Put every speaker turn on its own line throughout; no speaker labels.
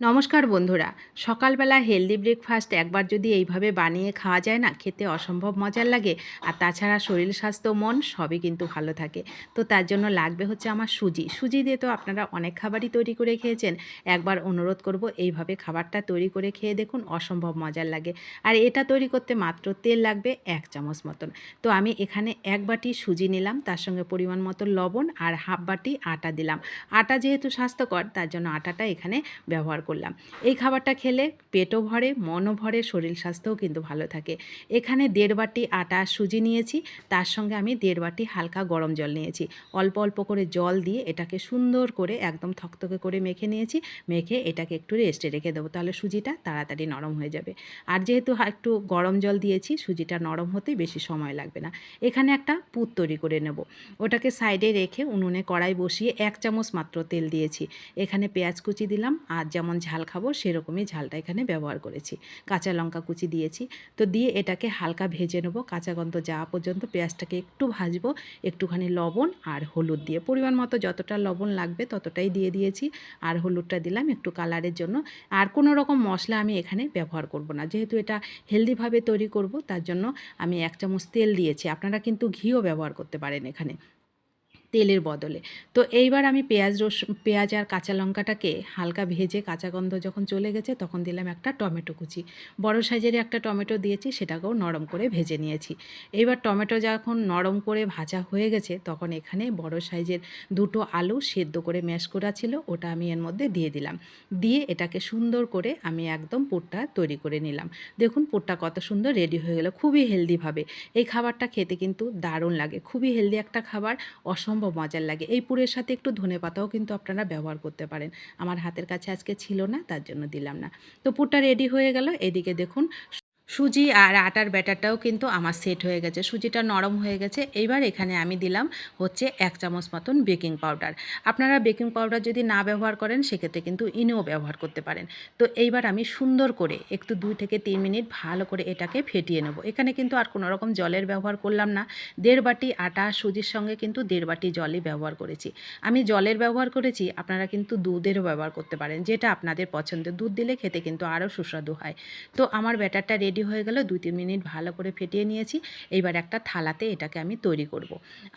নমস্কার বন্ধুরা, সকালবেলা হেলদি ব্রেকফাস্ট একবার যদি এইভাবে বানিয়ে খাওয়া যায় না, খেতে অসম্ভব মজার লাগে, আর তাছাড়া শরীর, স্বাস্থ্য, মন সবই কিন্তু ভালো থাকে। তো তার জন্য লাগবে হচ্ছে আমার সুজি। সুজি দিয়ে তো আপনারা অনেক খাবারই তৈরি করে খেয়েছেন। একবার অনুরোধ করব এইভাবে খাবারটা তৈরি করে খেয়ে দেখুন, অসম্ভব মজার লাগে। আর এটা তৈরি করতে মাত্র তেল লাগবে এক চামচ মতন। তো আমি এখানে এক বাটি সুজি নিলাম, তার সঙ্গে পরিমাণ মতো লবণ আর হাফ বাটি আটা দিলাম। আটা যেহেতু স্বাস্থ্যকর, তার জন্য আটাটা এখানে ব্যবহার করলাম। এই খাবারটা খেলে পেটও ভরে, মনও ভরে, শরীর স্বাস্থ্যও কিন্তু ভালো থাকে। এখানে দেড় বাটি আটা সুজি নিয়েছি, তার সঙ্গে আমি দেড় বাটি হালকা গরম জল নিয়েছি। অল্প অল্প করে জল দিয়ে এটাকে সুন্দর করে একদম থকথকে করে মেখে নিয়েছি, মেখে এটাকে একটু রেস্টে রেখে দেবো, তাহলে সুজিটা তাড়াতাড়ি নরম হয়ে যাবে। আর যেহেতু একটু গরম জল দিয়েছি, সুজিটা নরম হতে বেশি সময় লাগবে না। এখানে একটা পুত তৈরি করে নেব। ওটাকে সাইডে রেখে উনুনে কড়াই বসিয়ে এক চামচ মাত্র তেল দিয়েছি। এখানে পেঁয়াজ কুচি দিলাম, আর যেমন ঝাল খাব, সেরকমই ঝালটা এখানে ব্যবহার করেছি। কাঁচা লঙ্কা কুচি দিয়েছি। তো দিয়ে এটাকে হালকা ভেজে নেব। কাঁচা গন্ধ যাওয়া পর্যন্ত পেঁয়াজটাকে একটু ভাজবো। একটুখানি লবণ আর হলুদ দিয়ে। পরিমাণ মতো যতটা লবণ লাগবে ততটাই দিয়ে দিয়েছি। আর হলুদটা দিলাম একটু কালারের জন্য। আর কোনো রকম মশলা আমি এখানে ব্যবহার করব না। যেহেতু এটা হেলদিভাবে তৈরি করব, তার জন্য আমি এক চামচ তেল দিয়েছি। আপনারা কিন্তু ঘিও ব্যবহার করতে পারেন এখানে। তেলের বদলে। তো এইবার আমি পেঁয়াজ রস, পেঁয়াজ আর কাঁচা লঙ্কাটাকে হালকা ভেজে কাঁচা গন্ধ যখন চলে গেছে তখন দিলাম একটা টমেটো কুচি। বড় সাইজের একটা টমেটো দিয়েছি, সেটাকেও নরম করে ভেজে নিয়েছি। এইবার টমেটো যখন নরম করে ভাজা হয়ে গেছে তখন এখানে বড় সাইজের দুটো আলু সেদ্ধ করে ম্যাশ করা ছিল, ওটা আমি এর মধ্যে দিয়ে দিলাম। দিয়ে এটাকে সুন্দর করে আমি একদম পুরটা তৈরি করে নিলাম। দেখুন পুরটা কত সুন্দর রেডি হয়ে গেল, খুবই হেলদিভাবে এই খাবারটা খেতে কিন্তু দারুণ লাগে। খুবই হেলদি একটা খাবার, অসম্ভব মজার লাগে। এই পুরের সাথে একটু ধনে পাতাও কিন্তু আপনারা ব্যবহার করতে পারেন। আমার হাতের কাছে আজকে ছিল না, তার জন্য দিলাম না। তো পুরটা রেডি হয়ে গেল। এদিকে দেখুন সুজি আর আটার ব্যাটারটাও কিন্তু আমার সেট হয়ে গেছে। সুজিটা নরম হয়ে গেছে। এইবার এখানে আমি দিলাম হচ্ছে এক চামচ মতন বেকিং পাউডার। আপনারা বেকিং পাউডার যদি না ব্যবহার করেন, সেক্ষেত্রে কিন্তু ইনোও ব্যবহার করতে পারেন। তো এইবার আমি সুন্দর করে একটু দুই থেকে তিন মিনিট ভালো করে এটাকে ফেটিয়ে নেব। এখানে কিন্তু আর কোনো রকম জলের ব্যবহার করলাম না। দেড় বাটি আটা সুজির সঙ্গে কিন্তু দেড় বাটি জলই ব্যবহার করেছি। আমি জলের ব্যবহার করেছি, আপনারা কিন্তু দুধেরও ব্যবহার করতে পারেন, যেটা আপনাদের পছন্দের দুধ দিলে খেতে কিন্তু আরও সুস্বাদু হয়। তো আমার ব্যাটারটা রেডি হয়ে গেল দুই তিন মিনিট ভালো করে ফেটিয়ে নিয়েছি। এইবার একটা থালাতে এটাকে আমি তৈরি করব।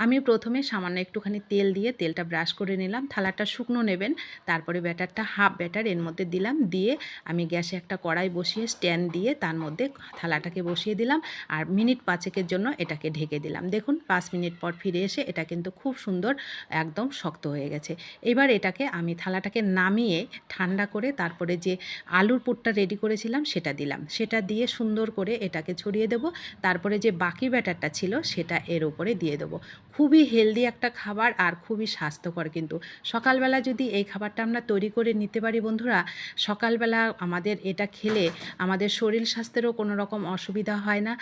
আমি প্রথমে সামান্য একটুখানি তেল দিয়ে তেলটা ব্রাশ করে নিলাম। থালাটা শুকনো নেবেন, তারপরে ব্যাটারটা হাফ ব্যাটার এর মধ্যে দিলাম। দিয়ে আমি গ্যাসে একটা কড়াই বসিয়ে স্ট্যান্ড দিয়ে তার মধ্যে থালাটাকে বসিয়ে দিলাম আর মিনিট পাঁচেকের জন্য এটাকে ঢেকে দিলাম। দেখুন, পাঁচ মিনিট পর ফিরে এসে এটা কিন্তু খুব সুন্দর একদম শক্ত হয়ে গেছে। এবার এটাকে আমি থালাটাকে নামিয়ে ঠান্ডা করে তারপরে যে আলুর পুরটা রেডি করেছিলাম সেটা দিলাম। সেটা দিয়ে সুন্দর করে এটাকে ছড়িয়ে দেব। তারপরে যে বাকি ব্যাটারটা ছিল সেটা এর উপরে দিয়ে দেবো। খুবই হেলদি একটা খাবার আর খুবই স্বাস্থ্যকর কিন্তু। সকালবেলা যদি এই খাবারটা আমরা তৈরি করে নিতে পারি বন্ধুরা, সকালবেলা আমাদের এটা খেলে আমাদের শরীর স্বাস্থ্যেরও কোনো রকম অসুবিধা হয় না।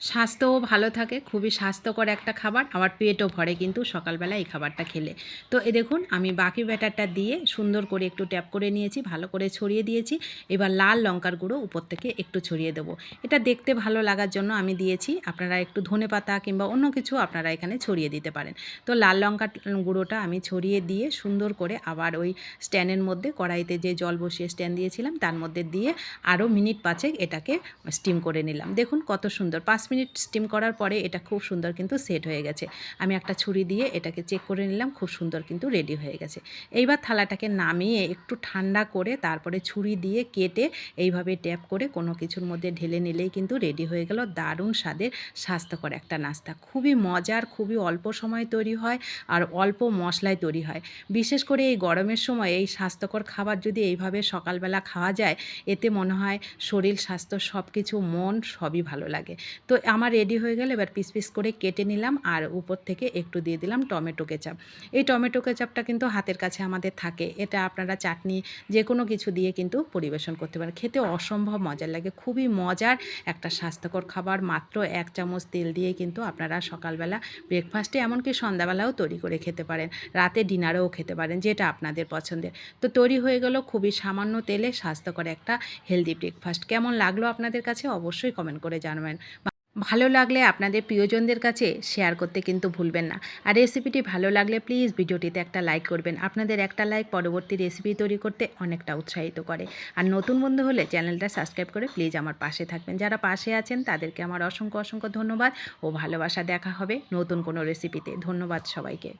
স্বাস্থ্যও ভালো থাকে, খুবই স্বাস্থ্যকর একটা খাবার আবার পেটও ভরে কিন্তু সকালবেলা এই খাবারটা খেলে। তো এ দেখুন, আমি বাকি ব্যাটারটা দিয়ে সুন্দর করে একটু ট্যাপ করে নিয়েছি, ভালো করে ছড়িয়ে দিয়েছি, এবার লাল লঙ্কার গুঁড়ো উপর থেকে একটু ছড়িয়ে দেবো। এটা দেখতে ভালো লাগার জন্য আমি দিয়েছি, আপনারা একটু ধনে পাতা কিংবা অন্য কিছু আপনারা এখানে ছড়িয়ে দিতে পারেন। তো লাল লঙ্কার গুঁড়োটা আমি ছড়িয়ে দিয়ে সুন্দর করে আবার ওই স্ট্যান্ডের মধ্যে, কড়াইতে যে জল বসিয়ে স্ট্যান্ড দিয়েছিলাম, তার মধ্যে দিয়ে আরও মিনিট পাঁচেক এটাকে স্টিম করে নিলাম। দেখুন কত সুন্দর, পাঁচ মিনিট স্টিম করার পরে এটা খুব সুন্দর কিন্তু সেট হয়ে গেছে। আমি একটা ছুরি দিয়ে এটাকে চেক করে নিলাম, খুব সুন্দর কিন্তু রেডি হয়ে গেছে। এইবার থালাটাকে নামিয়ে একটু ঠান্ডা করে তারপরে ছুরি দিয়ে কেটে এইভাবে ট্যাপ করে কোনো কিছুর মধ্যে ঢেলে নিলেই কিন্তু রেডি হয়ে গেল। দারুণ স্বাদের, স্বাস্থ্যকর একটা নাস্তা। খুবই মজার, খুবই অল্প সময় তৈরি হয় আর অল্প মশলায় তৈরি হয়। বিশেষ করে এই গরমের সময় এই স্বাস্থ্যকর খাবার যদি এইভাবে সকালবেলা খাওয়া যায়, এতে মনে হয় শরীর, স্বাস্থ্য সব কিছু মন সবই ভালো লাগে। তো আমার রেডি হয়ে গেলে, এবার পিস পিস করে কেটে নিলাম আর উপর থেকে একটু দিয়ে দিলাম টমেটো কেচাপ। এই টমেটো কেচাপটা কিন্তু হাতের কাছে আমাদের থাকে। এটা আপনারা চাটনি যে কোনো কিছু দিয়ে কিন্তু পরিবেশন করতে পারেন। খেতে অসম্ভব মজার লাগে, খুবই মজার একটা স্বাস্থ্যকর খাবার। মাত্র এক চামচ তেল দিয়ে কিন্তু আপনারা সকালবেলা ব্রেকফাস্টে এমনকি সন্ধ্যাবেলাও তৈরি করে খেতে পারেন। রাতে ডিনারেও খেতে পারেন, যেটা আপনাদের পছন্দের। তো তৈরি হয়ে গেল খুবই সামান্য তেলে স্বাস্থ্যকর একটা হেলদি ব্রেকফাস্ট কেমন লাগল আপনাদের কাছে অবশ্যই কমেন্ট করে জানাবেন। ভালো লাগলে আপনাদের প্রিয়জনদের কাছে শেয়ার করতে কিন্তু ভুলবেন না। আর রেসিপিটি ভালো লাগলে প্লিজ ভিডিওটিতে একটা লাইক করবেন। আপনাদের একটা লাইক পরবর্তী রেসিপি তৈরি করতে অনেকটা উৎসাহিত করে। আর নতুন বন্ধু হলে চ্যানেলটা সাবস্ক্রাইব করে প্লিজ আমার পাশে থাকবেন। যারা পাশে আছেন তাদেরকে আমার অসংখ্য অসংখ্য ধন্যবাদ ও ভালোবাসা দেখা হবে নতুন কোনো রেসিপিতে ধন্যবাদ সবাইকে।